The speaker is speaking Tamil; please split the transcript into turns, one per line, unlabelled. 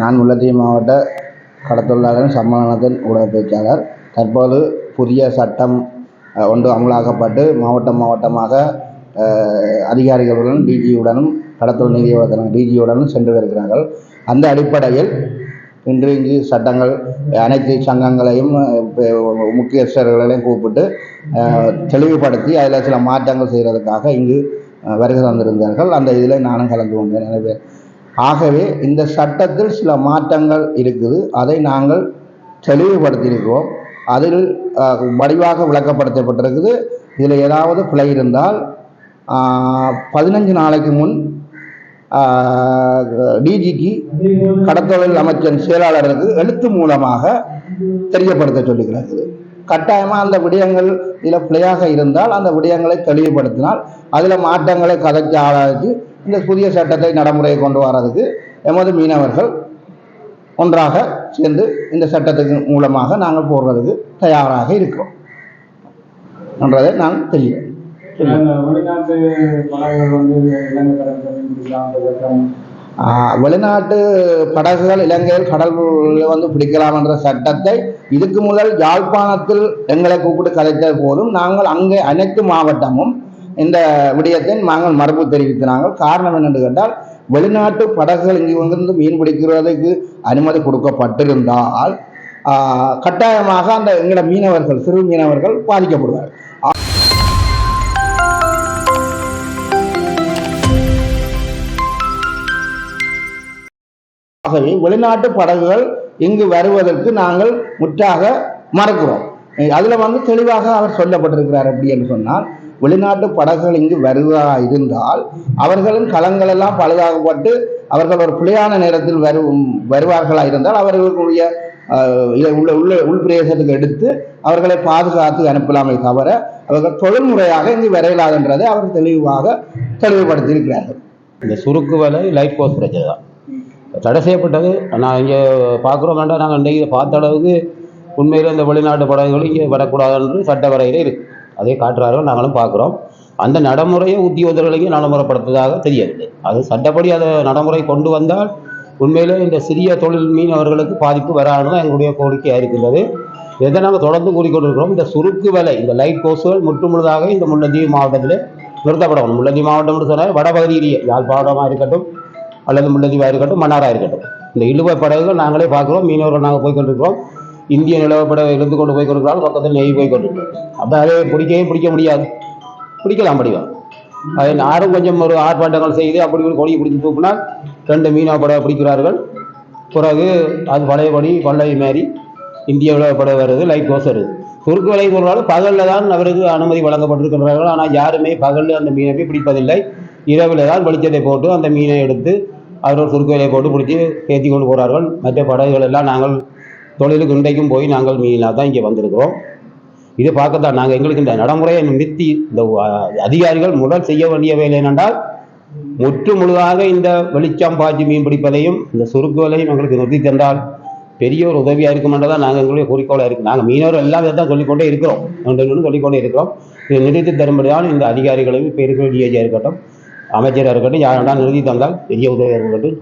நான் முல்லைத்தீவு மாவட்ட கடத்தொழிலாளர் சம்மேளனத்தின் ஊடக பேச்சாளர். தற்போது புதிய சட்டம் ஒன்று அமலாக்கப்பட்டு மாவட்டம் மாவட்டமாக அதிகாரிகளுடன் டிஜியுடனும் கடத்தொழில் நீதிவளத்துடன் டிஜியுடனும் சென்று வருகிறார்கள். அந்த அடிப்படையில் இன்று இங்கு சட்டங்கள் அனைத்து சங்கங்களையும் முக்கியஸ்தர்களையும் கூப்பிட்டு தெளிவுபடுத்தி அதில் சில மாற்றங்கள் செய்கிறதுக்காக இங்கு வருகை தந்திருந்தார்கள். அந்த இதில் நானும் கலந்து கொண்டேன். எனவே ஆகவே இந்த சட்டத்தில் சில மாற்றங்கள் இருக்குது. அதை நாங்கள் தெளிவுபடுத்தியிருக்கிறோம். அதில் வடிவாக விளக்கப்படுத்தப்பட்டிருக்குது. இதில் ஏதாவது பிழை இருந்தால் பதினஞ்சு நாளைக்கு முன் டிஜிக்கு கடத்தொழில் அமைச்சன் செயலாளருக்கு எழுத்து மூலமாக தெரியப்படுத்த சொல்லிக்கிறது கட்டாயமாக அந்த விடயங்கள் இதில் பிழையாக இருந்தால் அந்த விடயங்களை தெளிவுபடுத்தினால் அதில் மாற்றங்களை கதைச்சு ஆராய்ச்சி இந்த புதிய சட்டத்தை நடைமுறையை கொண்டு வர்றதுக்கு எமது மீனவர்கள் ஒன்றாக சேர்ந்து இந்த சட்டத்துக்கு மூலமாக நாங்கள் போடுறதுக்கு தயாராக இருக்கிறோம். என்றதை நான் தெரியும்.
வெளிநாட்டு படகுகள்
இலங்கையில் கடலில் வந்து பிடிக்கலாம் என்ற சட்டத்தை இதுக்கு முதல் யாழ்ப்பாணத்தில் எங்களை கூப்பிட்டு கதைத்த போதும் நாங்கள் அங்கே அனைத்து மாவட்டமும் இந்த விடயத்தை நாங்கள் மரபு தெரிவித்து நாங்கள் காரணம் என்னென்று கேட்டால் வெளிநாட்டு படகுகள் இங்கு வந்து மீன் பிடிக்கிறதுக்கு அனுமதி கொடுக்கப்பட்டிருந்தால் கட்டாயமாக அந்த எங்களோட மீனவர்கள் சிறு மீனவர்கள் பாதிக்கப்படுவார்கள். ஆகவே வெளிநாட்டு படகுகள் இங்கு வருவதற்கு நாங்கள் முற்றாக மறக்கிறோம். அதில் வந்து தெளிவாக அவர் சொல்லப்பட்டிருக்கிறார் அப்படி என்று சொன்னால் வெளிநாட்டு படகுகள் இங்கு வருவதாக இருந்தால் அவர்களின் களங்கள் எல்லாம் பழுதாகப்பட்டு அவர்கள் ஒரு பிழையான நேரத்தில் வரு வருவார்களாக இருந்தால் அவர்களுடைய இதை உள்ள உள்ள உள்பிரதேசத்துக்கு எடுத்து அவர்களை பாதுகாத்து அனுப்பலாமே தவிர அவர்கள் தொழில்முறையாக இங்கு வரையலாதுன்றதை அவர் தெளிவாக தெளிவுபடுத்தியிருக்கிறார்கள்.
இந்த சுருக்கு வலை லைஃப் கோர்ஸ் பிரச்சனை தான். தடை செய்யப்பட்டது. நான் இங்கே பார்க்குறோம் வேண்டாம் நாங்கள் இன்றைக்கு பார்த்த அளவுக்கு உண்மையில் இந்த வெளிநாட்டு படகுகள் இங்கே வரக்கூடாதுன்னு சட்ட வரையில் இருக்குது அதே காட்டுறாரோ நாங்களும் பார்க்குறோம். அந்த நடைமுறையை உத்தியோகர்களையும் நடைமுறைப்படுத்துவதாக தெரியவில்லை அது சட்டப்படி அதை நடைமுறை கொண்டு வந்தால் உண்மையிலே இந்த சிறிய தொழில் மீனவர்களுக்கு பாதிப்பு வராதுதான் எங்களுடைய கோரிக்கையாக இருக்கின்றது. இதை நாங்கள் தொடர்ந்து கூறிக்கொண்டிருக்கிறோம். இந்த சுருக்கு வலை இந்த லைட் கோர்ஸுகள் முற்றுமுழுதாக இந்த முல்லைத்தீவு மாவட்டத்தில் நிறுத்தப்படணும். முல்லைத்தீவு மாவட்டம்னு சொன்னால் வடபகுதியிலேயே யாழ்ப்பாணமாக இருக்கட்டும் அல்லது முல்லைத்தீவாக இருக்கட்டும் மன்னாராக இருக்கட்டும். இந்த இழுவை படகுகள் நாங்களே பார்க்குறோம். மீனவர்கள் நாங்கள் போய்கொண்டிருக்கிறோம் இந்திய நிலவப்படகு இழுத்து கொண்டு போய் கொண்டிருக்கிறோம் பக்கத்தில் நெய் போய் கொண்டிருக்கிறோம் அப்போ அதை பிடிக்கவே பிடிக்க முடியாது. பிடிக்கலாம் படிவம் அது யாரும் கொஞ்சம் ஒரு ஆர்ப்பாட்டங்கள் செய்து அப்படி ஒரு கொடி பிடிச்சி தூக்கினால் ரெண்டு மீனவ படவை பிடிக்கிறார்கள். பிறகு அது பழையபடி கொள்ளை மாறி இந்திய விளையாட வருது லைட் கோஸ் வருது. குறுக்கு வலை பொருளாலும் பகலில் தான் அவருக்கு அனுமதி வழங்கப்பட்டிருக்கிறார்கள் ஆனால் யாருமே பகலில் அந்த மீனை போய் பிடிப்பதில்லை. இரவில் தான் வெளிச்சத்தை போட்டு அந்த மீனை எடுத்து அவர்கள் சுருக்கு விலையை போட்டு பிடிச்சி ஏற்றி கொண்டு போகிறார்கள் மற்ற படகுகள் எல்லாம் நாங்கள் தொழிலுக்கு இன்றைக்கும் போய் நாங்கள் மீனாக தான் இங்கே வந்திருக்கிறோம். இது பார்க்கத்தான் நாங்கள் எங்களுக்கு இந்த நடைமுறையை நிறுத்தி இந்த அதிகாரிகள் முதல் செய்ய வேண்டிய வேலை என்னென்றால் முற்று முழுதாக இந்த வெளிச்சம் பாய்ச்சி மீன் பிடிப்பதையும் இந்த சுருக்குகளையும் எங்களுக்கு நிறுத்தி தந்தால் பெரிய ஒரு உதவியாக இருக்குமென்றதான் நாங்கள் எங்களுடைய குறிக்கோளாக இருக்குது நாங்கள் மீனவர் எல்லாம் தான் சொல்லிக்கொண்டே இருக்கிறோம். ஒன்று சொல்லிக்கொண்டே இருக்கிறோம். இதை நிறுத்தி தரும்படியான இந்த அதிகாரிகளையும் இப்போ இருக்கிற டிஏஜியாக இருக்கட்டும் அமைச்சராக இருக்கட்டும் யாரெல்லாம் நிறுத்தி தந்தால் பெரிய உதவியாக இருக்கட்டும்.